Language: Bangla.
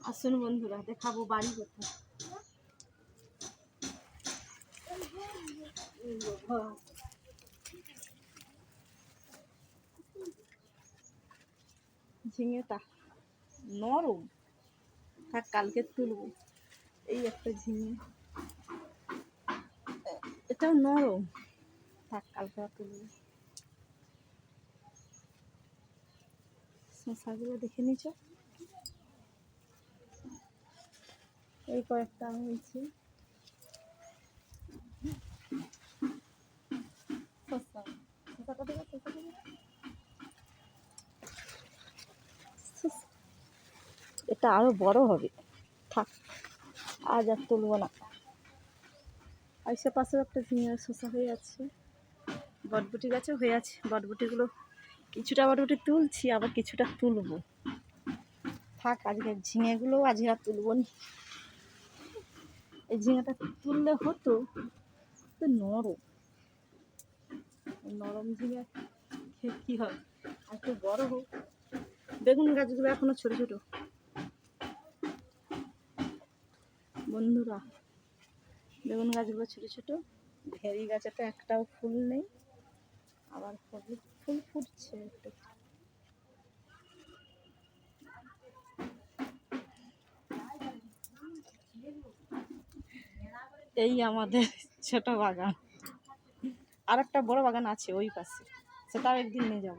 আসুন বন্ধুরা, দেখাবো বাড়ি কোথায়। ঝিঙেটা নরম থাক কালকে তুলবো। এই একটা ঝিঙে। এটাও নরম। থাক কালকে আর তুলবো। শশাগুলো দেখে নিচ। এই কয়েকটা করে? শসা। এটা আরও বড় হবে। থাক, আজ আর তুলব না। আশেপাশেও একটা ঝিঙে শসা হয়ে আছে। বটবুটি গাছও হয়ে আছে। বটবুটিগুলো কিছুটা বটবুটি তুলছি, আবার কিছুটা তুলবো। থাক আজকে ঝিঙেগুলোও আজকে আর তুলব না। এই ঝিঙেটা তুললে হতো, তো নরম। নরম ঝিঙে খেয়ে কী হয়? আর একটু বড় হোক। বেগুন গাছগুলো এখনও ছোট ছোট। বন্ধুরা, বেগুন গাছগুলো ছোট ছোট। ভেরি গাছে তো একটাও ফুল নেই। আবার হলুদ ফুল ফুটছে। একটু এই আমাদের ছোট বাগান। আর একটা বড় বাগান আছে ওই পাশে। সেটাও একদিন নিয়ে যাব।